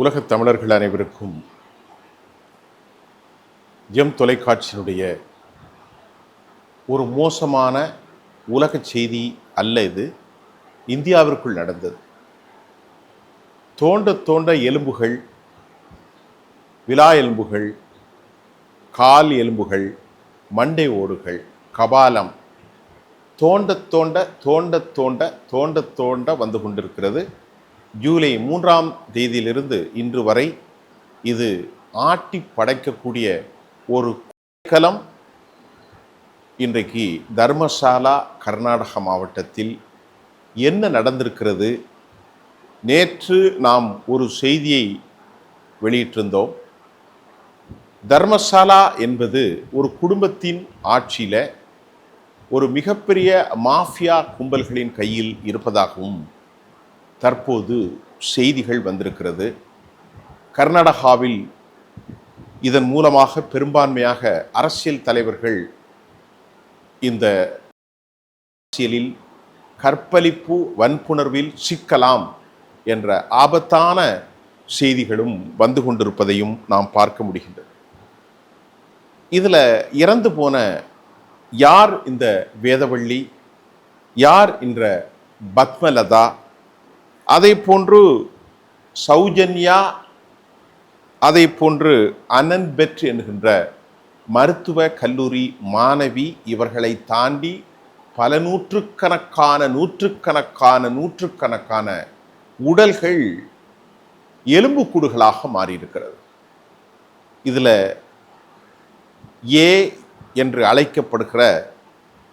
உலகத் தமிழர்கள் அனைவருக்கும் எம் தொலைக்காட்சியினுடைய ஒரு மோசமான உலக செய்தி அல்ல இது. இந்தியாவிற்குள் நடந்தது. தோண்ட தோண்ட எலும்புகள் விலா எலும்புகள் கால் எலும்புகள் மண்டை ஓடுகள் கபாலம் தோண்ட தோண்ட தோண்ட தோண்ட தோண்ட தோண்ட வந்து கொண்டிருக்கிறது. ஜூலை மூன்றாம் தேதியிலிருந்து இன்று வரை இது ஆட்டி படைக்கக்கூடிய ஒரு களம் இன்றைக்கு தர்மசாலா கர்நாடக மாவட்டத்தில் என்ன நடந்திருக்கிறது? நேற்று நாம் ஒரு செய்தியை வெளியிட்டிருந்தோம். தர்மசாலா என்பது ஒரு குடும்பத்தின் ஆட்சியில் ஒரு மிகப்பெரிய மாஃபியா கும்பல்களின் கையில் இருப்பதாகவும் தற்போது செய்திகள் வந்திருக்கிறது. கர்நாடகாவில் இதன் மூலமாக பெரும்பான்மையாக அரசியல் தலைவர்கள் இந்த அரசியலில் கற்பழிப்பு வன்புணர்வில் சிக்கலாம் என்ற ஆபத்தான செய்திகளும் வந்து கொண்டிருப்பதையும் நாம் பார்க்க முடிகின்றது. இதில் இறந்து போன யார் இந்த வேதவள்ளி? யார் என்ற பத்மலதா? அதை போன்று சௌஜன்யா அதை போன்று அனன் பெட் என்கின்ற மருத்துவ கல்லூரி மாணவி இவர்களை தாண்டி பல நூற்றுக்கணக்கான நூற்றுக்கணக்கான நூற்றுக்கணக்கான உடல்கள் எலும்புக்கூடுகளாக மாறியிருக்கிறது. இதில் ஏ என்று அழைக்கப்படுகிற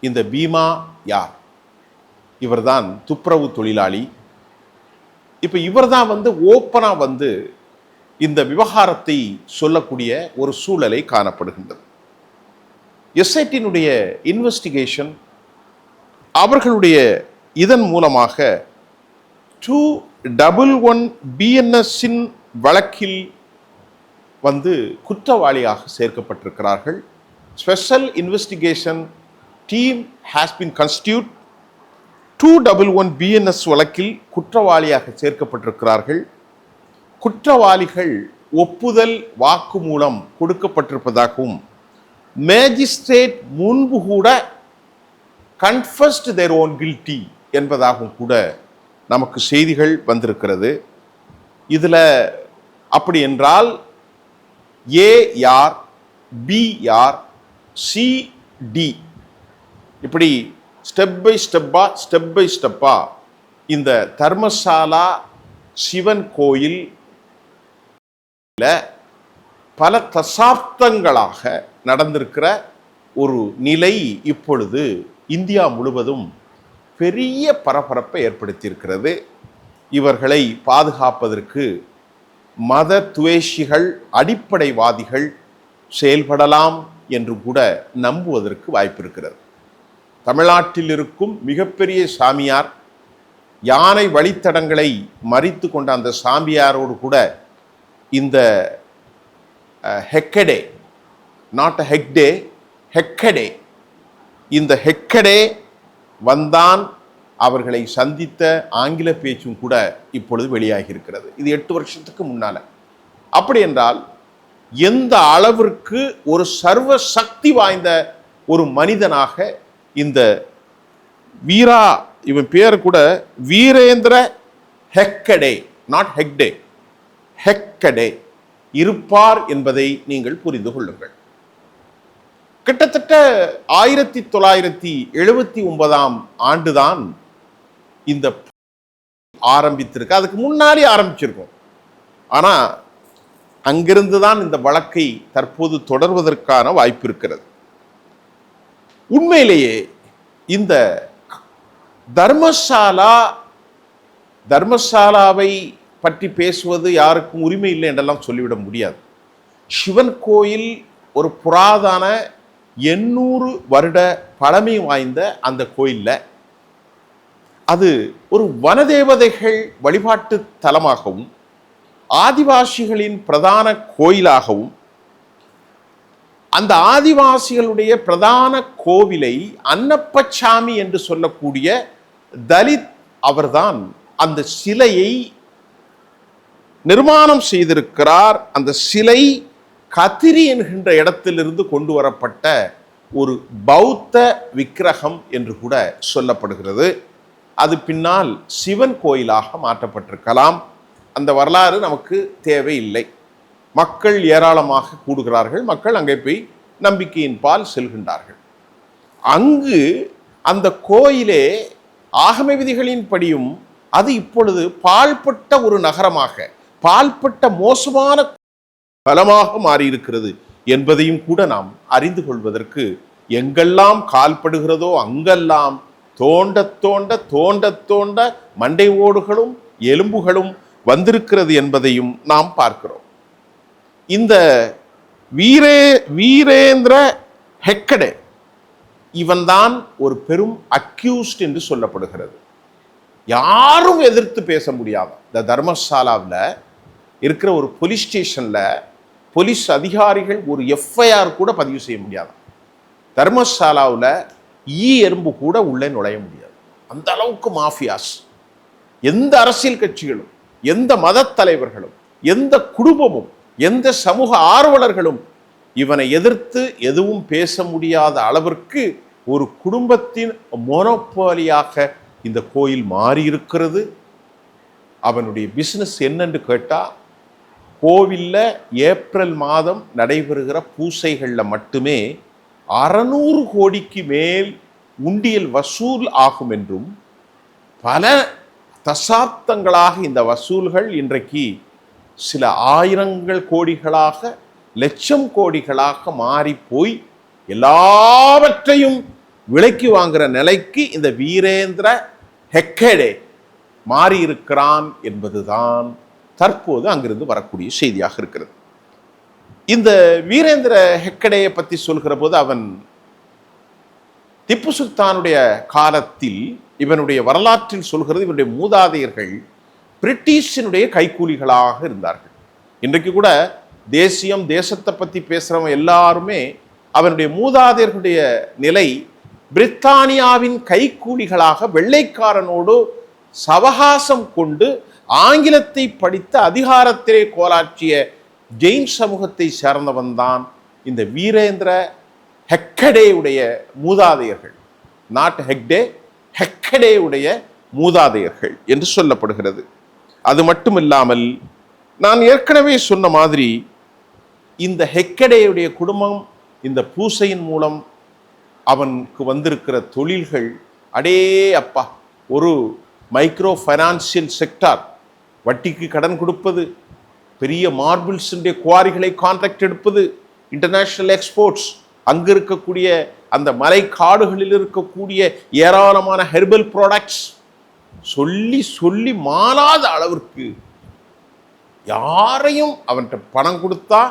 இந்த பீமா யார்? இவர்தான் துப்புரவு தொழிலாளி இப்போ இவர் தான் வந்து ஓப்பனாக வந்து இந்த விவகாரத்தை சொல்லக்கூடிய ஒரு சூழலை காணப்படுகின்றது. எஸ்ஐடியினுடைய இன்வெஸ்டிகேஷன் அவர்களுடைய இதன் மூலமாக டூ டபுள் ஒன் பிஎன்எஸ்ஸின் வழக்கில் வந்து குற்றவாளியாக சேர்க்கப்பட்டிருக்கிறார்கள். Special investigation team has been constitute two double one BNS வழக்கில் குற்றவாளியாக சேர்க்கப்பட்டிருக்கிறார்கள். குற்றவாளிகள் ஒப்புதல் வாக்குமூலம் கொடுக்கப்பட்டிருப்பதாகவும் மேஜிஸ்ட்ரேட் முன்பு கூட கன்ஃபஸ்ட் தேர் ஓன் கில்ட்டி என்பதாகவும் கூட நமக்கு செய்திகள் வந்திருக்கிறது. இதில் அப்படி என்றால் ஏ யார் பி யார் சி டி இப்படி ஸ்டெப் பை ஸ்டெப்பா ஸ்டெப் பை ஸ்டெப்பா இந்த தர்மசாலா சிவன் கோயில் பல தசாப்தங்களாக நடந்திருக்கிற ஒரு நிலை இப்பொழுது இந்தியா முழுவதும் பெரிய பரபரப்பை ஏற்படுத்தியிருக்கிறது. இவர்களை பாதுகாப்பதற்கு மத துவேஷிகள் அடிப்படைவாதிகள் செயல்படலாம் என்று கூட நம்புவதற்கு வாய்ப்பு இருக்கிறது. தமிழ்நாட்டில் இருக்கும் மிகப்பெரிய சாமியார் யானை வழித்தடங்களை மறித்து கொண்ட அந்த சாமியாரோடு கூட இந்த ஹெக்கடே நாட் ஹெக்டே ஹெக்கடே இந்த ஹெக்கடே வந்தான் அவர்களை சந்தித்த ஆங்கில பேச்சும் கூட இப்பொழுது வெளியாகி இருக்கிறது இது எட்டு வருஷத்துக்கு முன்னால. அப்படி என்றால் எந்த அளவிற்கு ஒரு சர்வ சக்தி வாய்ந்த ஒரு மனிதனாக இந்த வீரா இவன் பேர் கூட வீரேந்திர ஹெக்கடே நாட் ஹெக்டே. ஹெக்கடே. இருப்பார் என்பதை நீங்கள் புரிந்து கொள்ளுங்கள். கிட்டத்தட்ட ஆயிரத்தி தொள்ளாயிரத்தி எழுபத்தி ஒன்பதாம் ஆண்டுதான் இந்த ஆரம்பித்திருக்கு. அதுக்கு முன்னாடி ஆரம்பிச்சிருக்கும். ஆனால் அங்கிருந்து தான் இந்த வழக்கை தற்போது தொடர்வதற்கான வாய்ப்பு இருக்கிறது. உண்மையிலேயே இந்த தர்மசாலா தர்மசாலாவை பற்றி பேசுவது யாருக்கும் உரிமை இல்லை என்றெல்லாம் சொல்லிவிட முடியாது. சிவன் கோயில் ஒரு புராதன எண்ணூறு வருட பழமை வாய்ந்த அந்த கோயிலில் அது ஒரு வனதேவதைகள் வழிபாட்டு தலமாகவும் ஆதிவாசிகளின் பிரதான கோயிலாகவும் அந்த ஆதிவாசிகளுடைய பிரதான கோவிலை அன்னப்பச்சாமி என்று சொல்லக்கூடிய தலித் அவர்தான் அந்த சிலையை நிர்மாணம் செய்திருக்கிறார். அந்த சிலை கத்திரி என்கின்ற இடத்திலிருந்து கொண்டு வரப்பட்ட ஒரு பௌத்த விக்கிரகம் என்று கூட சொல்லப்படுகிறது. அது பின்னால் சிவன் கோயிலாக மாற்றப்பட்டிருக்கலாம். அந்த வரலாறு நமக்கு தேவையில்லை. மக்கள் ஏராளமாக கூடுகிறார்கள். மக்கள் அங்கே போய் நம்பிக்கையின் பால் செல்கின்றார்கள். அங்கு அந்த கோயிலே ஆகம விதிகளின்படியும் அது இப்பொழுது பால்பட்ட ஒரு நகரமாக பால்பட்ட மோசமான பலமாக மாறியிருக்கிறது என்பதையும் கூட நாம் அறிந்து கொள்வதற்கு எங்கெல்லாம் கால்படுகிறதோ அங்கெல்லாம் தோண்ட தோண்ட தோண்ட தோண்ட மண்டை ஓடுகளும் எலும்புகளும் வந்திருக்கிறது என்பதையும் நாம் பார்க்கிறோம். இந்த வீரே வீரேந்திர ஹெக்கடே இவன்தான் ஒரு பெரும் அக்யூஸ்ட் என்று சொல்லப்படுகிறது. யாரும் எதிர்த்து பேச முடியாத இந்த தர்மசாலாவில் இருக்கிற ஒரு போலீஸ் ஸ்டேஷனில் போலீஸ் அதிகாரிகள் ஒரு எஃப்ஐஆர் கூட பதிவு செய்ய முடியாது. தர்மசாலாவில் ஈ எறும்பு கூட உள்ளே நுழைய முடியாது. அந்த அளவுக்கு மாஃபியாஸ். எந்த அரசியல் கட்சிகளும் எந்த மத தலைவர்களும் எந்த குடும்பமும் எந்த சமூக ஆர்வலர்களும் இவனை எதிர்த்து எதுவும் பேச முடியாத அளவிற்கு ஒரு குடும்பத்தின் மொனோபாலியாக இந்த கோயில் மாறியிருக்கிறது. அவனுடைய பிஸ்னஸ் என்னன்னு கேட்டால் கோவிலில் ஏப்ரல் மாதம் நடைபெறுகிற பூசைகளில் மட்டுமே அறநூறு கோடிக்கு மேல் உண்டியல் வசூல் ஆகும் என்றும் பல தசாப்தங்களாக இந்த வசூல்கள் இன்றைக்கு சில ஆயிரங்கள் கோடிகளாக லட்சம் கோடிகளாக மாறி போய் எல்லாவற்றையும் விலைக்கு வாங்குகிற நிலைக்கு இந்த வீரேந்திர ஹெக்கடே மாறியிருக்கிறான் என்பதுதான் தற்போது அங்கிருந்து வரக்கூடிய செய்தியாக இருக்கிறது. இந்த வீரேந்திர ஹெக்கடையை பற்றி சொல்கிற போது அவன் திப்பு சுல்தானுடைய காலத்தில் இவனுடைய வரலாற்றில் சொல்கிறது இவனுடைய மூதாதையர்கள் பிரிட்டிஷினுடைய கைக்கூலிகளாக இருந்தார்கள். இன்றைக்கு கூட தேசியம் தேசத்தை பற்றி பேசுகிறவங்க எல்லாருமே அவனுடைய மூதாதையர்களுடைய நிலை பிரித்தானியாவின் கைக்கூலிகளாக வெள்ளைக்காரனோடு சவகாசம் கொண்டு ஆங்கிலத்தை படித்த அதிகாரத்திலே கோலாற்றிய ஜெயின் சமூகத்தை சேர்ந்தவன் தான் இந்த வீரேந்திர ஹெக்கடேவுடைய மூதாதையர்கள். நாட் ஹெக்டே ஹெக்கடேவுடைய மூதாதையர்கள் என்று சொல்லப்படுகிறது. அது மட்டும் இல்லாமல் நான் ஏற்கனவே சொன்ன மாதிரி இந்த ஹெக்கடேயுடைய குடும்பம் இந்த பூசையின் மூலம் அவனுக்கு வந்திருக்கிற தொழில்கள் அடே அப்பா ஒரு மைக்ரோ ஃபைனான்சியல் செக்டார் வட்டிக்கு கடன் கொடுப்பது பெரிய மார்பிள்ஸுடைய குவாரிகளை கான்ட்ராக்ட் எடுப்பது இன்டர்நேஷ்னல் எக்ஸ்போர்ட்ஸ் அங்கு இருக்கக்கூடிய அந்த மலை காடுகளில் இருக்கக்கூடிய ஏராளமான ஹெர்பல் ப்ராடக்ட்ஸ் சொல்லி சொல்லி மாறாத அளவிற்கு யாரையும் அவன்கிட்ட பணம் கொடுத்தா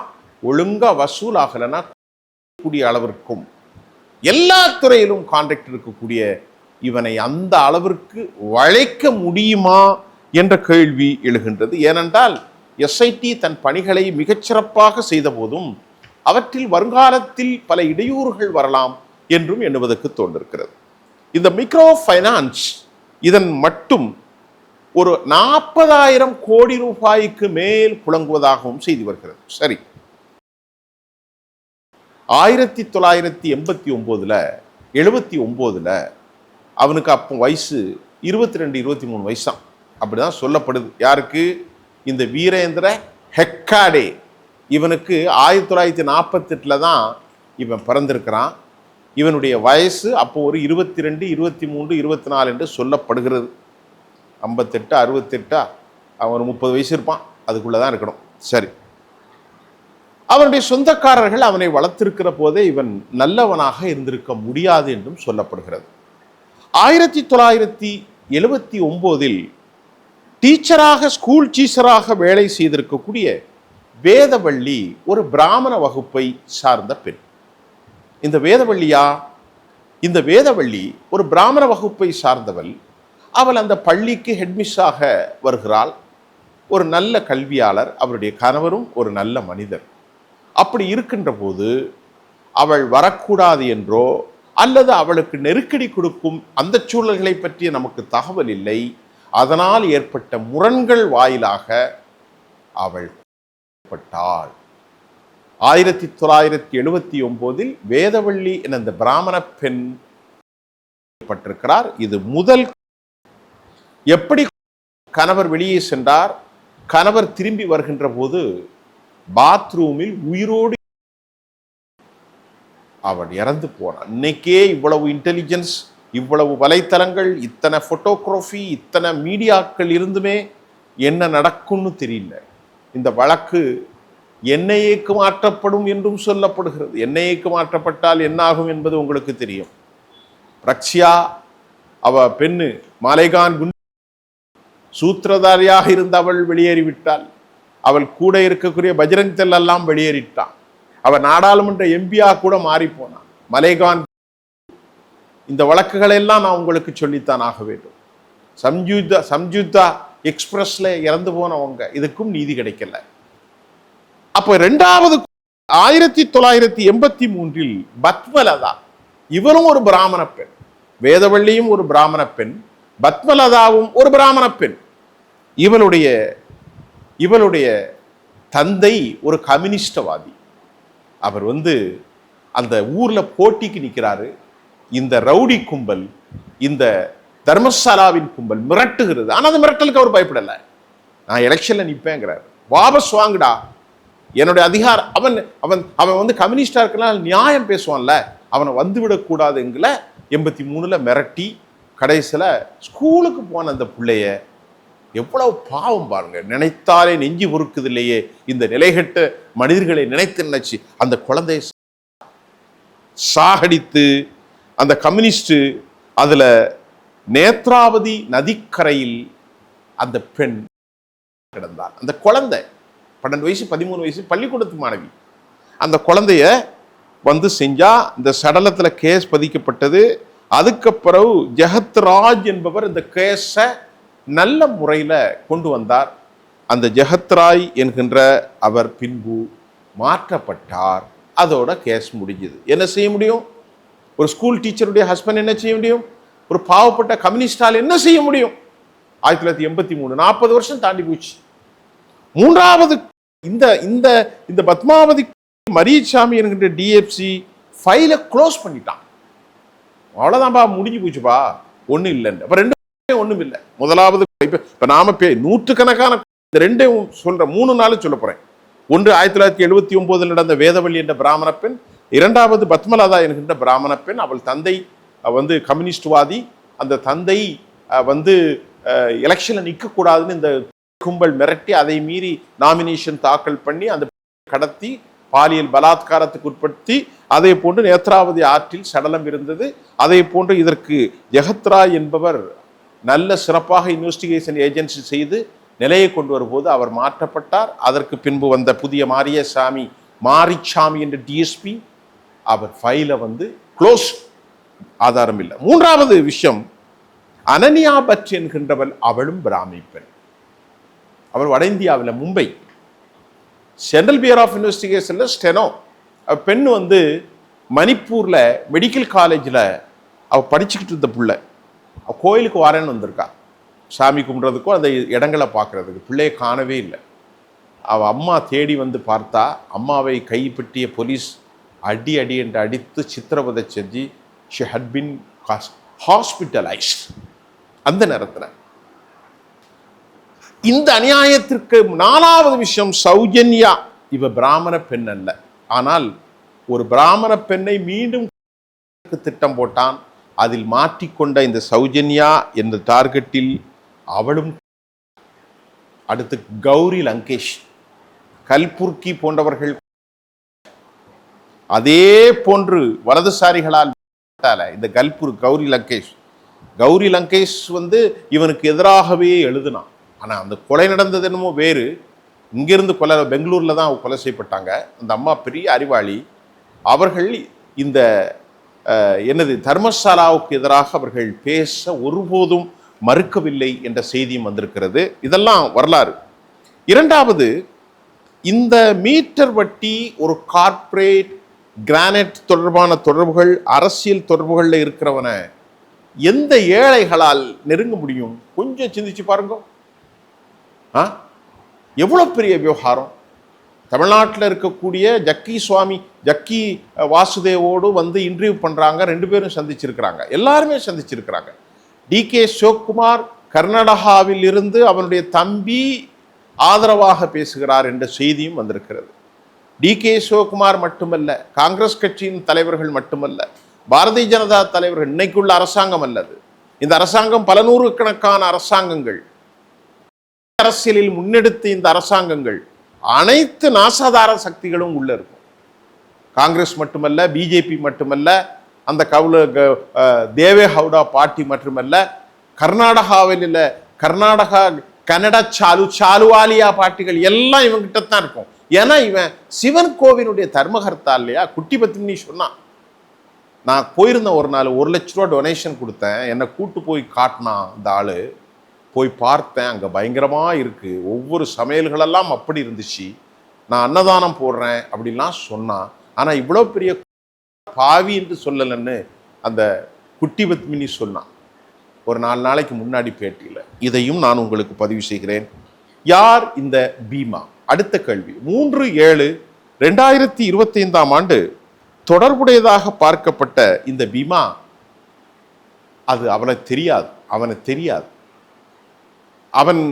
ஒழுங்கா வசூல் ஆகலைன்னா கூடிய அளவிற்கும். எல்லா துறையிலும் கான்ட்ராக்ட் இருக்கக்கூடிய இவனை அந்த அளவிற்கு வளைக்க முடியுமா என்ற கேள்வி எழுகின்றது. ஏனென்றால் எஸ்ஐடி தன் பணிகளை மிகச்சிறப்பாக செய்த போதும் அவற்றில் வருங்காலத்தில் பல இடையூறுகள் வரலாம் என்றும் எண்ணுவதற்கு தோன்றிருக்கிறது. இந்த மைக்ரோ ஃபைனான்ஸ் இதன் மட்டும் ஒரு நாற்பதாயிரம் கோடி ரூபாய்க்கு மேல் புழங்குவதாகவும் செய்தி வருகிறது. சரி. ஆயிரத்தி தொள்ளாயிரத்தி எண்பத்தி ஒம்போதுல எழுபத்தி ஒம்போதுல அவனுக்கு அப்போ வயசு இருபத்தி ரெண்டு இருபத்தி மூணு வயசாம் அப்படிதான் சொல்லப்படுது. யாருக்கு? இந்த வீரேந்திர ஹெக்காடே. இவனுக்கு ஆயிரத்தி தொள்ளாயிரத்தி நாற்பத்தெட்டில் தான் இவன் பிறந்திருக்கிறான். இவனுடைய வயசு அப்போ ஒரு இருபத்தி ரெண்டு இருபத்தி மூன்று இருபத்தி நாலு என்று சொல்லப்படுகிறது. ஐம்பத்தெட்டு அறுபத்தெட்டா? அவன் ஒரு முப்பது வயசு இருப்பான். அதுக்குள்ளே தான் இருக்கணும். சரி. அவனுடைய சொந்தக்காரர்கள் அவனை வளர்த்திருக்கிற போதே இவன் நல்லவனாக இருந்திருக்க முடியாது என்றும் சொல்லப்படுகிறது. ஆயிரத்தி தொள்ளாயிரத்தி எழுபத்தி ஒம்போதில் டீச்சராக ஸ்கூல் டீச்சராக வேலை செய்திருக்கக்கூடிய வேதவள்ளி ஒரு பிராமண வகுப்பை சார்ந்த பெண். இந்த வேதவள்ளியா? இந்த வேதவள்ளி ஒரு பிராமண வகுப்பை சார்ந்தவள். அவள் அந்த பள்ளிக்கு ஹெட்மிஸ்ஸாக வருகிறாள். ஒரு நல்ல கல்வியாளர் அவருடைய கணவரும் ஒரு நல்ல மனிதர். அப்படி இருக்கின்ற போது அவள் வரக்கூடாது என்றோ அல்லது அவளுக்கு நெருக்கடி கொடுக்கும் அந்த சூழல்களை பற்றிய நமக்கு தகவல் இல்லை அதனால் ஏற்பட்ட முரண்கள் வாயிலாக அவள் பட்டாள் ஆயிரத்தி தொள்ளாயிரத்தி எழுபத்தி ஒம்போதில் வேதவள்ளி என இந்த பிராமண பெண் பட்டிருக்கிறார். இது முதல் எப்படி கணவர் வெளியே சென்றார்? கணவர் திரும்பி வருகின்ற போது பாத்ரூமில் உயிரோடு அவள் இறந்து போனான். இன்னைக்கே இவ்வளவு இன்டெலிஜென்ஸ் இவ்வளவு வலைத்தளங்கள் இத்தனை போட்டோகிராஃபி இத்தனை மீடியாக்கள் இருந்துமே என்ன நடக்கும்னு தெரியல. இந்த வழக்கு என்ஐஏக்கு மாற்றப்படும் என்றும் சொல்லப்படுகிறது. என்ஐஏக்கு மாற்றப்பட்டால் என்னாகும் என்பது உங்களுக்கு தெரியும். ரக்ஷியா அவ பெண்ணு மாலைகான் குண்டு சூத்திரதாரியாக இருந்த அவள் வெளியேறிவிட்டாள். அவள் கூட இருக்கக்கூடிய பஜ்ரங் தெல் எல்லாம் வெளியேறிட்டான். அவள் நாடாளுமன்ற எம்பியா கூட மாறிப்போனான் மலைகான் இந்த வழக்குகளை எல்லாம் நான் உங்களுக்கு சொல்லித்தான் ஆக வேண்டும். சம்ஜுதா சம்ஜுதா எக்ஸ்பிரஸ்ல இறந்து போனவங்க இதுக்கும் நீதி கிடைக்கல. அப்போ ரெண்டாவது ஆயிரத்தி தொள்ளாயிரத்தி எண்பத்தி மூன்றில் பத்மலதா. இவரும் ஒரு பிராமண பெண். வேதவள்ளியும் ஒரு பிராமண பெண். பத்மலதாவும் ஒரு பிராமண பெண். இவளுடைய இவளுடைய தந்தை ஒரு கம்யூனிஸ்டவாதி. அவர் வந்து அந்த ஊர்ல போட்டிக்கு நிற்கிறாரு இந்த ரவுடி கும்பல் இந்த தர்மசாலாவின் கும்பல் மிரட்டுகிறது. ஆனால் அந்த மிரட்டலுக்கு அவர் பயப்படலை. நான் எலெக்ஷன்ல நிற்பேங்கிறார் வாபஸ் வாங்குடா. என்னுடைய அதிகாரம் அவன் அவன் அவன் வந்து கம்யூனிஸ்டாக இருக்கலாம் நியாயம் பேசுவான்ல அவனை வந்துவிடக்கூடாதுங்கிற எண்பத்தி மூணில் மிரட்டி கடைசியில் ஸ்கூலுக்கு போன அந்த பிள்ளைய எவ்வளவு பாவம் பாருங்க. நினைத்தாலே நெஞ்சு பொறுக்குது இல்லையே இந்த நிலைகட்ட மனிதர்களை நினைத்து நினைச்சு அந்த குழந்தைய சாகடித்து அந்த கம்யூனிஸ்ட்டு அதில் நேத்ராவதி நதிக்கரையில் அந்த பெண் கிடந்தார் அந்த குழந்தை பன்னெண்டு வயசு பதிமூணு வயசு பள்ளிக்கூடத்து மாணவி. அந்த குழந்தைய வந்து செஞ்சால் இந்த சடலத்தில் கேஸ் பதிக்கப்பட்டது. அதுக்கப்புறம் ஜெகத்ராஜ் என்பவர் இந்த கேஸை நல்ல முறையில் கொண்டு வந்தார். அந்த ஜெகத்ராய் என்கின்ற அவர் பின்பு மாற்றப்பட்டார். அதோட கேஸ் முடிஞ்சது. என்ன செய்ய முடியும்? ஒரு ஸ்கூல் டீச்சருடைய ஹஸ்பண்ட் என்ன செய்ய முடியும்? ஒரு பாவப்பட்ட கம்யூனிஸ்டால் என்ன செய்ய முடியும்? ஆயிரத்தி தொள்ளாயிரத்தி எண்பத்தி மூணு நாற்பது வருஷம் தாண்டி போச்சு. மூன்றாவது இந்த இந்த இந்த பத்மாவதி மரியசாமி என்கின்ற டிஎஃப்சி ஃபைலை க்ளோஸ் பண்ணிட்டான். அவ்வளோதான்ப்பா முடிஞ்சு போச்சுப்பா. ஒன்றும் இல்லைன்னு. அப்போ ரெண்டு ஒன்றும் இல்லை. முதலாவது இப்போ இப்போ நாம பே நூற்றுக்கணக்கான இந்த ரெண்டே சொல்கிற மூணு நாள் சொல்ல போகிறேன் ஒன்று ஆயிரத்தி தொள்ளாயிரத்தி எழுபத்தி ஒம்போதில் நடந்த வேதவள்ளி என்ற பிராமண பெண் இரண்டாவது பத்மலதா என்கின்ற பிராமண பெண் அவள் தந்தை வந்து கம்யூனிஸ்ட்வாதி அந்த தந்தை வந்து எலெக்ஷனில் நிற்கக்கூடாதுன்னு இந்த கும்பல் மிரட்டி அதை மீறி நாமினேஷன் தாக்கல் பண்ணி அந்த கடத்தி பாலியல் பலாத்காரத்துக்கு உட்படுத்தி அதே போன்று நேத்ராவதி ஆற்றில் சடலம் இருந்தது. அதே போன்று இதற்கு ஜெகத்ரா என்பவர் நல்ல சிறப்பாக இன்வெஸ்டிகேஷன் ஏஜென்சி செய்து நிலையை கொண்டு வரும்போது அவர் மாற்றப்பட்டார். அதற்கு பின்பு வந்த புதிய மாரியசாமி மாரிச்சாமி என்ற டிஎஸ்பி அவர் ஃபைலை வந்து க்ளோஸ் ஆதாரம் இல்லை. மூன்றாவது விஷயம் அனன்யா பட் என்கின்றவள் அவளும் பிராமிப்பெண் அவர் வட இந்தியாவில் மும்பை. சென்ட்ரல் பியர் ஆஃப் இன்வெஸ்டிகேஷனில் ஸ்டெனோ. பெண் வந்து மணிப்பூரில் மெடிக்கல் காலேஜில் அவள் படிச்சுக்கிட்டு இருந்த பிள்ளை. அவள் கோயிலுக்கு வரேன்னு வந்திருக்கா. சாமி கும்பிட்றதுக்கும் அந்த இடங்களை பார்க்குறதுக்கு பிள்ளையை காணவே இல்லை. அவள் அம்மா தேடி வந்து பார்த்தா அம்மாவை கைப்பற்றிய போலீஸ் அடி அடி என்று அடித்து சித்திரவதை செஞ்சு ஷி ஹட் பின் ஹாஸ்பிட்டலைஸ்ட் அந்த நேரத்தில். இந்த அநியாயத்திற்கு நாலாவது விஷயம் சௌஜன்யா. இவ பிராமண பெண் அல்ல. ஆனால் ஒரு பிராமண பெண்ணை மீண்டும் திட்டம் போட்டான். அதில் மாட்டிக்கொண்ட இந்த சௌஜன்யா என்ற டார்கெட்டில் அவளும் அடுத்து கௌரி லங்கேஷ். கல்புர்கி போன்றவர்கள் அதே போன்று வலதுசாரிகளால் இந்த கல்பூர் கௌரி லங்கேஷ். கௌரி லங்கேஷ் வந்து இவனுக்கு எதிராகவே எழுதினான். ஆனால் அந்த கொலை நடந்தது என்னமோ வேறு. இங்கிருந்து கொலை பெங்களூரில் தான் கொலை செய்யப்பட்டாங்க. அந்த அம்மா பெரிய அறிவாளி. அவர்கள் இந்த எனது என்னது தர்மசாலாவுக்கு எதிராக அவர்கள் பேச ஒருபோதும் மறுக்கவில்லை என்ற செய்தியும் வந்திருக்கிறது. இதெல்லாம் வரலாறு. இரண்டாவது இந்த மீட்டர் வட்டி ஒரு கார்ப்பரேட் கிரானைட் தொடர்பான தொடர்புகள் அரசியல் தொடர்புகளில் இருக்கிறவனை எந்த ஏழைகளால் நெருங்க முடியும்? கொஞ்சம் சிந்திச்சு பாருங்க. ஆ? எவ்வளோ பெரிய விவகாரம்? தமிழ்நாட்டில் இருக்கக்கூடிய ஜக்கி சுவாமி ஜக்கி வாசுதேவோடு வந்து இன்டர்வியூ பண்ணுறாங்க ரெண்டு பேரும் சந்திச்சிருக்கிறாங்க. எல்லாருமே சந்திச்சிருக்கிறாங்க. டி. கே. சிவகுமார் கர்நாடகாவில் இருந்து அவனுடைய தம்பி ஆதரவாக பேசுகிறார் என்ற செய்தியும் வந்திருக்கிறது. டி. கே. சிவகுமார் மட்டுமல்ல காங்கிரஸ் கட்சியின் தலைவர்கள் மட்டுமல்ல பாரதிய ஜனதா தலைவர்கள் இன்னைக்குள்ள அரசாங்கம் அல்லது. இந்த அரசாங்கம் பல நூறுக்கணக்கான அரசாங்கங்கள். அரசியலில் முன்னெடுத்த இந்த அரசாங்கங்கள் அனைத்து நாசாதார சக்திகளும் உள்ள இருக்கும். காங்கிரஸ் மட்டுமல்ல பிஜேபி மட்டுமல்ல அந்த கவுல தேவே ஹவுடா பார்ட்டி மட்டுமல்ல கர்நாடகாவில் கர்நாடகா கனடா சாலு சாலுவாலியா பார்ட்டிகள் எல்லாம் இவங்கிட்ட தான் இருக்கும். ஏன்னா இவன் சிவன் கோவிலுடைய தர்மகர்த்தா இல்லையா? குட்டி பத்தினி சொன்னான். நான் போயிருந்தேன் ஒரு நாள் ஒரு லட்ச ரூபா டொனேஷன் கொடுத்தேன். என்னை கூட்டு போய் காட்டினான் இந்த ஆளு. போய் பார்த்தேன் அங்கே பயங்கரமாக இருக்குது ஒவ்வொரு சமையல்களெல்லாம் அப்படி இருந்துச்சு. நான் அன்னதானம் போடுறேன் அப்படின்லாம் சொன்னான் ஆனால் இவ்வளோ பெரிய பாவி என்று சொல்லலைன்னு அந்த குட்டி பத்மினி சொன்னான் ஒரு நாலு நாளைக்கு முன்னாடி பேட்டியில் இதையும் நான் உங்களுக்கு பதிவு செய்கிறேன். யார் இந்த பீமா? அடுத்த கேள்வி. மூன்று ஏழு ரெண்டாயிரத்தி இருபத்தைந்தாம் ஆண்டு தொடர்புடையதாக பார்க்கப்பட்ட இந்த பீமா அது அவனை தெரியாது அவனை தெரியாது. அவன்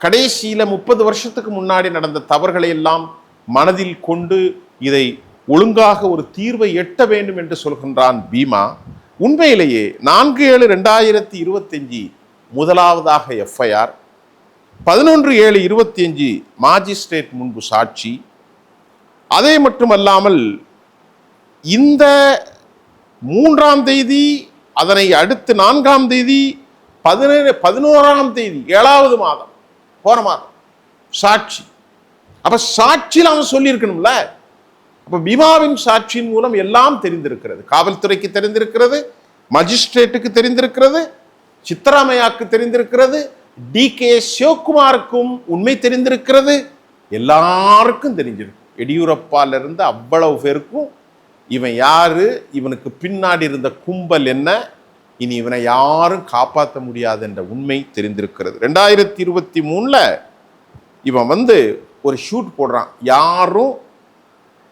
கடைசியில் முப்பது வருஷத்துக்கு முன்னாடி நடந்த தவறுகளை எல்லாம் மனதில் கொண்டு இதை ஒழுங்காக ஒரு தீர்வை எட்ட வேண்டும் என்று சொல்கின்றான் பீமா. உண்மையிலேயே நான்கு ஏழு ரெண்டாயிரத்தி இருபத்தஞ்சு முதலாவதாக எஃப்ஐஆர் பதினொன்று ஏழு இருபத்தி அஞ்சு மாஜிஸ்ட்ரேட் முன்பு சாட்சி. அதே மட்டுமல்லாமல் இந்த மூன்றாம் தேதி அதனை அடுத்து நான்காம் தேதி பதினேழு பதினோராம் தேதி ஏழாவது மாதம் போன மாதம். சாட்சி. அப்ப சாட்சியில் அவன் சொல்லியிருக்கணும்ல? அப்ப பீமாவின் சாட்சியின் மூலம் எல்லாம் தெரிந்திருக்கிறது. காவல்துறைக்கு தெரிந்திருக்கிறது மஜிஸ்ட்ரேட்டுக்கு தெரிந்திருக்கிறது சித்தராமையாக்கு தெரிந்திருக்கிறது டி. கே. சிவகுமாருக்கும் உண்மை தெரிந்திருக்கிறது. எல்லாருக்கும் தெரிஞ்சிருக்கும். எடியூரப்பால இருந்து அவ்வளவு பேருக்கும் இவன் யாரு? இவனுக்கு பின்னாடி இருந்த கும்பல் என்ன? இனி இவனை யாரும் காப்பாற்ற முடியாது என்ற உண்மை தெரிந்திருக்கிறது. ரெண்டாயிரத்தி இருபத்தி மூணில் இவன் வந்து ஒரு ஷூட் போடுறான். யாரும்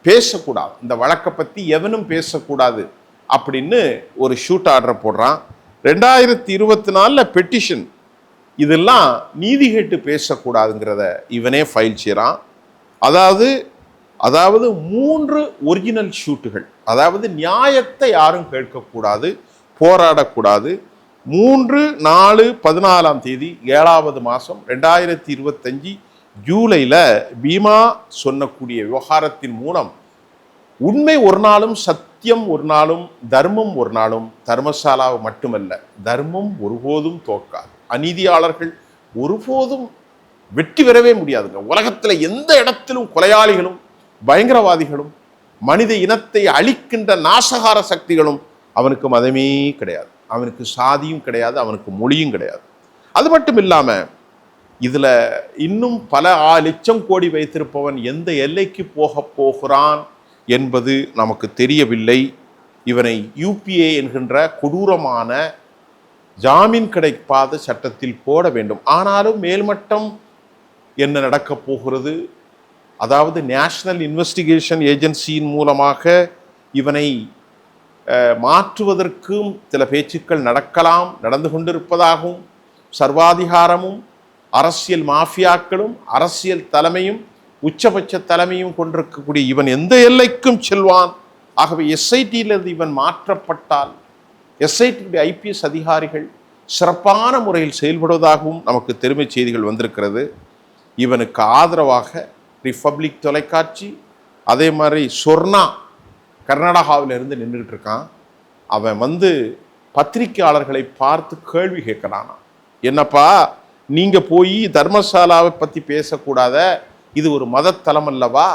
பேசக்கூடாது. இந்த வழக்கை பற்றி எவனும் பேசக்கூடாது அப்படின்னு ஒரு ஷூட் ஆர்டர் போடுறான். ரெண்டாயிரத்தி இருபத்தி நாலில் பெட்டிஷன் இதெல்லாம் நீதி கேட்டு பேசக்கூடாதுங்கிறத இவனே ஃபைல் செய்கிறான் அதாவது அதாவது மூன்று ஒரிஜினல் ஷூட்டுகள் அதாவது நியாயத்தை யாரும் கேட்கக்கூடாது. போராடக்கூடாது. மூன்று நாலு பதினாலாம் தேதி ஏழாவது மாதம் ரெண்டாயிரத்தி இருபத்தஞ்சி ஜூலையில் பீமா சொன்னக்கூடிய விவகாரத்தின் மூலம் உண்மை ஒரு நாளும் சத்தியம் ஒரு நாளும் தர்மம் ஒரு நாளும் தர்மசாலாவை மட்டுமல்ல தர்மம் ஒருபோதும் தோற்காது. அநீதியாளர்கள் ஒருபோதும் வெற்றி பெறவே முடியாதுங்க. உலகத்தில் எந்த இடத்திலும் கொலையாளிகளும் பயங்கரவாதிகளும் மனித இனத்தை அழிக்கின்ற நாசகார சக்திகளும் அவனுக்கு மதமே கிடையாது. அவனுக்கு சாதியும் கிடையாது அவனுக்கு மொழியும் கிடையாது. அது மட்டும் இல்லாமல் இதில் இன்னும் பல ஆ லட்சம் கோடி வைத்திருப்பவன் எந்த எல்லைக்கு போக போகிறான் என்பது நமக்கு தெரியவில்லை. இவனை யூபிஏ என்கின்ற கொடூரமான ஜாமீன் கிடைப்பாத சட்டத்தில் போட வேண்டும். ஆனாலும் மேல்மட்டம் என்ன நடக்கப் போகிறது? அதாவது நேஷனல் இன்வெஸ்டிகேஷன் ஏஜென்சியின் மூலமாக இவனை மாற்றுவதற்கும் சில பேச்சுக்கள் நடக்கலாம் நடந்து கொண்டிருப்பதாகவும் சர்வாதிகாரமும் அரசியல் மாஃபியாக்களும் அரசியல் தலைமையும் உச்சபட்ச தலைமையும் கொண்டிருக்கக்கூடிய இவன் எந்த எல்லைக்கும் செல்வான். ஆகவே எஸ்ஐடியிலிருந்து இவன் மாற்றப்பட்டால் எஸ்ஐடி ஐபிஎஸ் அதிகாரிகள் சிறப்பான முறையில் செயல்படுவதாகவும் நமக்கு பெருமை செய்திகள் வந்திருக்கிறது. இவனுக்கு ஆதரவாக ரிப்பப்ளிக் தொலைக்காட்சி அதே மாதிரி சொர்ணா கர்நாடகாவில் இருந்து நின்றுட்டு இருக்கான். அவன் வந்து பத்திரிக்கையாளர்களை பார்த்து கேள்வி கேட்கிறானா என்னப்பா நீங்கள் போய் தர்மசாலாவை பற்றி பேசக்கூடாத? இது ஒரு மதத்தலம் அல்லவா?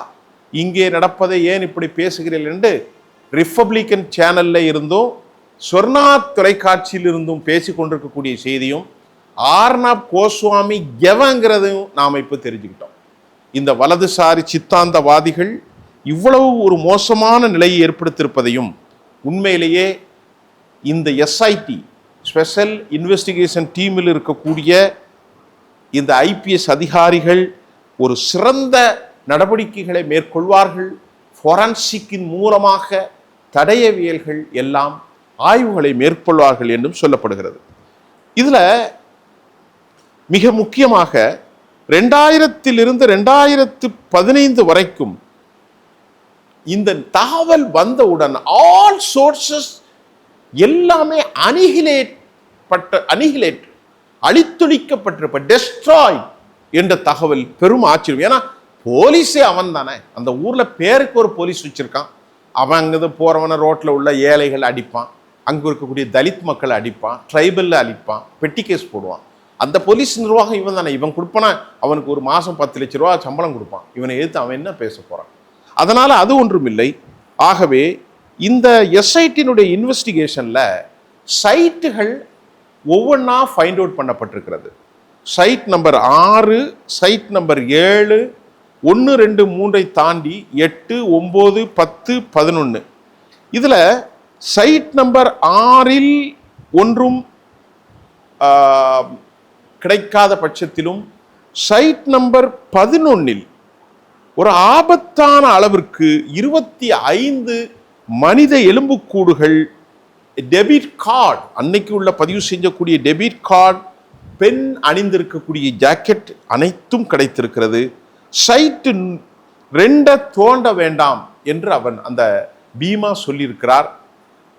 இங்கே நடப்பதை ஏன் இப்படி பேசுகிறீர்கள்? என்று ரிப்பப்ளிக்கன் சேனல்ல இருந்தும் சொர்ணா தொலைக்காட்சியில் இருந்தும் பேசி கொண்டிருக்கக்கூடிய செய்தியும் ஆர்னாப் கோஸ்வாமி எவங்கிறதையும் நாம் இப்போ தெரிஞ்சுக்கிட்டோம். இந்த வலதுசாரி சித்தாந்தவாதிகள் இவ்வளவு ஒரு மோசமான நிலையை ஏற்படுத்தியிருப்பதையும் உண்மையிலேயே இந்த எஸ்ஐடி ஸ்பெஷல் இன்வெஸ்டிகேஷன் டீமில் இருக்கக்கூடிய இந்த ஐபிஎஸ் அதிகாரிகள் ஒரு சிறந்த நடவடிக்கைகளை மேற்கொள்வார்கள். ஃபொரன்சிக்கின் மூலமாக தடயவியல்கள் எல்லாம் ஆய்வுகளை மேற்கொள்வார்கள் என்றும் சொல்லப்படுகிறது. இதில் மிக முக்கியமாக ரெண்டாயிரத்திலிருந்து ரெண்டாயிரத்து பதினைந்து வரைக்கும் இந்த தகவல் வந்தவுடன் ஆல் சோர்சஸ் எல்லாமே அனிகிலேட் பட்ட அனிகிலேட் அழித்தொழிக்கப்பட்டிருப்ப டெஸ்ட்ராய் என்ற தகவல் பெரும் ஆச்சரியம். ஏன்னா போலீஸே அவன் தானே. அந்த ஊரில் பேருக்கு ஒரு போலீஸ் வச்சிருக்கான். அவன் அங்கேருந்து போகிறவனை ரோட்டில் உள்ள ஏழைகள் அடிப்பான். அங்கே இருக்கக்கூடிய தலித் மக்களை அடிப்பான். ட்ரைபலில் அழிப்பான். பெட்டி கேஸ் போடுவான். அந்த போலீஸ் நிர்வாகம் இவன் தானே. இவன் கொடுப்பானா அவனுக்கு ஒரு மாதம் பத்து லட்ச ரூபா சம்பளம் கொடுப்பான். இவனை எதிர்த்து அவன் என்ன பேச போகிறான் அதனால் அது ஒன்றுமில்லை ஆகவே இந்த எஸ்ஐடியினுடைய இன்வெஸ்டிகேஷனில் சைட்டுகள் ஒவ்வொன்றா ஃபைண்ட் அவுட் பண்ணப்பட்டிருக்கிறது. சைட் நம்பர் ஆறு சைட் நம்பர் ஏழு ஒன்று ரெண்டு மூன்றை தாண்டி எட்டு ஒம்பது பத்து பதினொன்று இதில் சைட் நம்பர் ஆறில் ஒன்றும் கிடைக்காத பட்சத்திலும் சைட் நம்பர் பதினொன்னில் ஒரு ஆபத்தான அளவிற்கு இருபத்தி ஐந்து மனித எலும்புக்கூடுகள் டெபிட் கார்டு அன்னைக்கு உள்ள பதிவு செஞ்சக்கூடிய டெபிட் கார்டு பெண் அணிந்திருக்கக்கூடிய ஜாக்கெட் அனைத்தும் கிடைத்திருக்கிறது. சைட்டு ரெண்ட தோண்ட வேண்டாம் என்று அவன் அந்த பீமா சொல்லியிருக்கிறார்.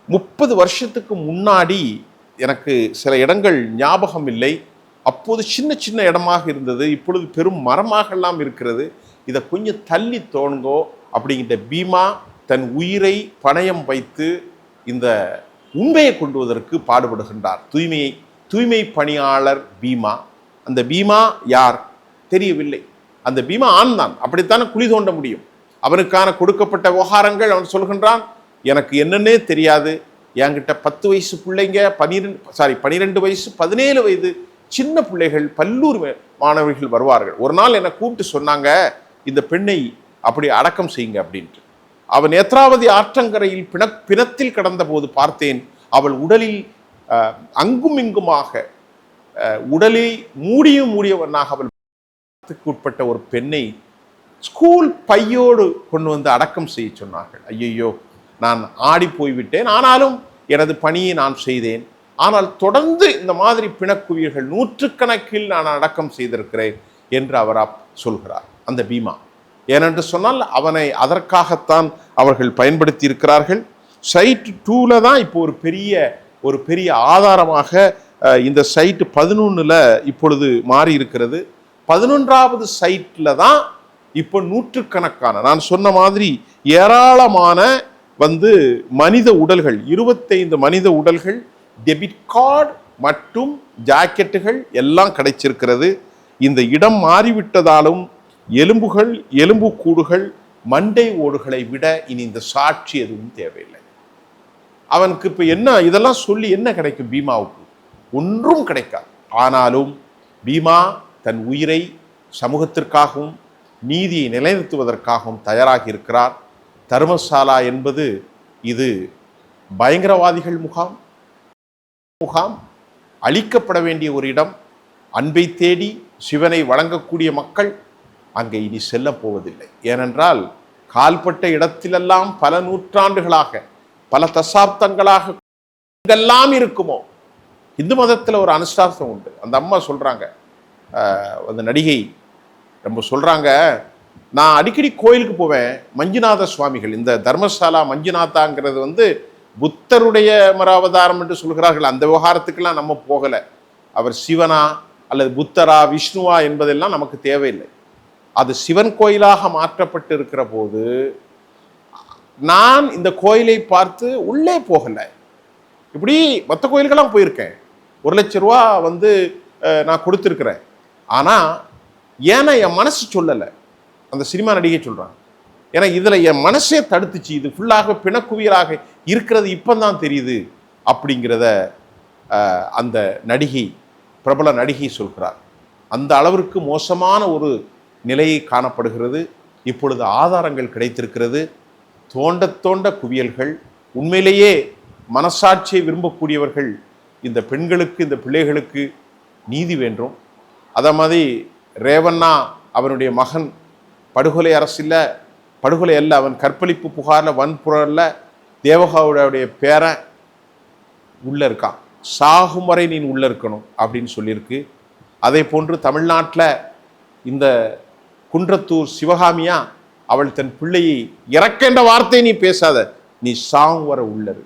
முப்பது வருஷத்துக்கு முன்னாடி எனக்கு சில இடங்கள் ஞாபகம் இல்லை. அப்போது சின்ன சின்ன இடமாக இருந்தது. இப்பொழுது பெரும் மரமாகலாம் இருக்கிறது. இதை கொஞ்சம் தள்ளி தோணுங்கோ அப்படிங்கிற பீமா தன் உயிரை பணயம் வைத்து இந்த உண்மையை கொண்டுவதற்கு பாடுபடுகின்றார். தூய்மையை தூய்மை பணியாளர் பீமா. அந்த பீமா யார்? தெரியவில்லை. அந்த பீமா ஆண் தான் அப்படித்தானே குழி தோண்ட முடியும்? அவனுக்கான கொடுக்கப்பட்ட விவகாரங்கள் அவன் சொல்கின்றான். எனக்கு என்னன்னே தெரியாது. என்கிட்ட பத்து வயசு பிள்ளைங்க பனிரெண்டு சாரி பனிரெண்டு வயசு பதினேழு வயது சின்ன பிள்ளைகள் பல்லூர் மாணவர்கள் வருவார்கள். ஒரு நாள் என்னை கூப்பிட்டு சொன்னாங்க இந்த பெண்ணை அப்படி அடக்கம் செய்யுங்க அப்படின்ட்டு. அவன் நேத்ராவதி ஆற்றங்கரையில் பிண பிணத்தில் கடந்த போது பார்த்தேன் அவள் உடலில் அங்கும் இங்குமாக உடலை மூடியும் மூடியவனாக அவள் உட்பட்ட ஒரு பெண்ணை ஸ்கூல் பையோடு கொண்டு வந்து அடக்கம் செய்ய சொன்னார்கள். ஐயையோ நான் ஆடி போய்விட்டேன். ஆனாலும் எனது பணியை நான் செய்தேன். ஆனால் தொடர்ந்து இந்த மாதிரி பிணக்குவியர்கள் நூற்றுக்கணக்கில் நான் அடக்கம் செய்திருக்கிறேன் என்று அவர் சொல்கிறார். அந்த பீமா. ஏனென்று சொன்னால் அவனை அதற்காகத்தான் அவர்கள் பயன்படுத்தி இருக்கிறார்கள் சைட் டூவில் தான் இப்போ ஒரு பெரிய ஒரு பெரிய ஆதாரமாக இந்த சைட்டு பதினொன்றில் இப்பொழுது மாறி இருக்கிறது பதினொன்றாவது சைட்டில் தான் இப்போ நூற்றுக்கணக்கான நான் சொன்ன மாதிரி ஏராளமான வந்து மனித உடல்கள் இருபத்தைந்து மனித உடல்கள் டெபிட் கார்டு மற்றும் ஜாக்கெட்டுகள் எல்லாம் கிடைச்சிருக்கிறது. இந்த இடம் மாறிவிட்டதாலும் எலும்புகள் எலும்புக்கூடுகள் மண்டை ஓடுகளை விட இனி இந்த சாட்சி எதுவும் தேவையில்லை. அவனுக்கு இப்போ என்ன இதெல்லாம் சொல்லி என்ன கிடைக்கும் பீமாவுக்கு? ஒன்றும் கிடைக்காது. ஆனாலும் பீமா தன் உயிரை சமூகத்திற்காகவும் நீதியை நிலைநிறுத்துவதற்காகவும் தயாராக இருக்கிறார். தர்மசாலா என்பது இது பயங்கரவாதிகள் முகாம். முகாம் அழிக்கப்பட வேண்டிய ஒரு இடம். அன்பை தேடி சிவனை வழங்கக்கூடிய மக்கள் அங்கே இனி செல்ல போவதில்லை. ஏனென்றால் கால்பட்ட இடத்திலெல்லாம் பல நூற்றாண்டுகளாக பல தசாப்தங்களாக எங்கெல்லாம் இருக்குமோ? இந்து மதத்தில் ஒரு அனுஷ்டாசம் உண்டு. அந்த அம்மா சொல்கிறாங்க அந்த நடிகை ரொம்ப சொல்கிறாங்க நான் அடிக்கடி கோயிலுக்கு போவேன். மஞ்சுநாத சுவாமிகள் இந்த தர்மசாலா மஞ்சுநாதாங்கிறது வந்து புத்தருடைய மராவதாரம் என்று சொல்கிறார்கள். அந்த விவகாரத்துக்கெல்லாம் நம்ம போகலை. அவர் சிவனா அல்லது புத்தரா விஷ்ணுவா என்பதெல்லாம் நமக்கு தேவையில்லை. அது சிவன் கோயிலாக மாற்றப்பட்டு இருக்கிற போது நான் இந்த கோயிலை பார்த்து உள்ளே போகலை. இப்படி மற்ற கோயிலுக்கெல்லாம் போயிருக்கேன். ஒரு லட்ச ரூபா வந்து நான் கொடுத்துருக்குறேன். ஆனால் ஏன்னா என் மனசு சொல்லலை. அந்த சினிமா நடிகை சொல்கிறாங்க ஏன்னா இதில் என் மனசே தடுத்துச்சு. இது ஃபுல்லாக பிணக்குவியலாக இருக்கிறது இப்போ தான் தெரியுது அப்படிங்கிறத அந்த நடிகை பிரபல நடிகை சொல்கிறார். அந்த அளவிற்கு மோசமான ஒரு நிலையை காணப்படுகிறது. இப்பொழுது ஆதாரங்கள் கிடைத்திருக்கிறது. தோண்ட தோண்ட குவியல்கள். உண்மையிலேயே மனசாட்சியை விரும்பக்கூடியவர்கள் இந்த பெண்களுக்கு இந்த பிள்ளைகளுக்கு நீதி வேண்டும். அதை மாதிரி ரேவண்ணா அவனுடைய மகன் படுகொலை அரசில் படுகொலை அல்ல அவன் கற்பழிப்பு புகாரில் வன்புறல்ல. தேவகாவுடைய பேரன் உள்ளே இருக்கான். சாகும் வரை நீ உள்ளே இருக்கணும் அப்படின்னு சொல்லியிருக்கு. அதே போன்று தமிழ்நாட்டில் இந்த குன்றத்தூர் சிவகாமியா அவள் தன் பிள்ளையை இறக்கின்ற வார்த்தை நீ பேசாத. நீ சாங் வர உள்ளது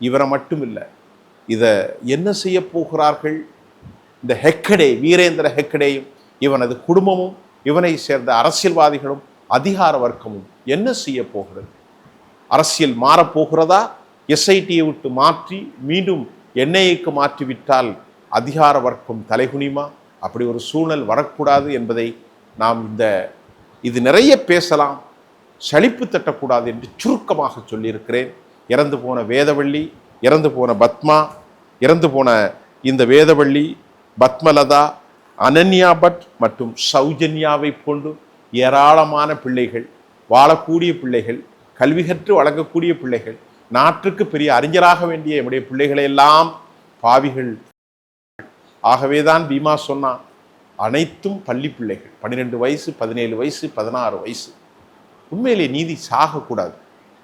இவரை மட்டும் இல்லை இதை என்ன செய்ய போகிறார்கள்? இந்த ஹெக்கடே வீரேந்திர ஹெக்கடேயும் இவனது குடும்பமும் இவனை சேர்ந்த அரசியல்வாதிகளும் அதிகார வர்க்கமும் என்ன செய்ய போகிறது? அரசியல் மாறப்போகிறதா எஸ்ஐடியை விட்டு மாற்றி மீண்டும் என்ஐஏக்கு மாற்றிவிட்டால் அதிகார வர்க்கம் தலைகுனிமா அப்படி ஒரு சூழல் வரக்கூடாது என்பதை நாம் இந்த இது நிறைய பேசலாம். சளிப்பு தட்டக்கூடாது என்று சுருக்கமாக சொல்லியிருக்கிறேன். இறந்து போன வேதவள்ளி இறந்து போன பத்மா இறந்து போன இந்த வேதவள்ளி பத்மலதா அனன்யா பட் மற்றும் சௌஜன்யாவை கொண்டு ஏராளமான பிள்ளைகள் வாழக்கூடிய பிள்ளைகள் கல்வி கற்று வழங்கக்கூடிய பிள்ளைகள் நாட்டுக்கு பெரிய அறிஞராக வேண்டிய நம்முடைய பிள்ளைகளை எல்லாம் பாவிகள். ஆகவேதான் பீமா சொன்னான் அனைத்தும் பள்ளி பிள்ளைகள். பன்னிரெண்டு வயசு பதினேழு வயசு பதினாறு வயசு. உண்மையிலே நீதி சாகக்கூடாது.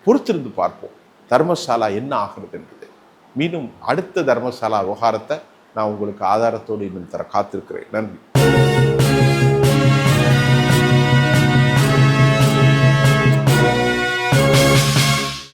பொறுத்திருந்து பார்ப்போம். தர்மசாலா என்ன ஆகிறது என்பது. மீண்டும் அடுத்த தர்மசாலா விவகாரத்தை நான் உங்களுக்கு ஆதாரத்தோடு இன்னும் தர காத்திருக்கிறேன். நன்றி.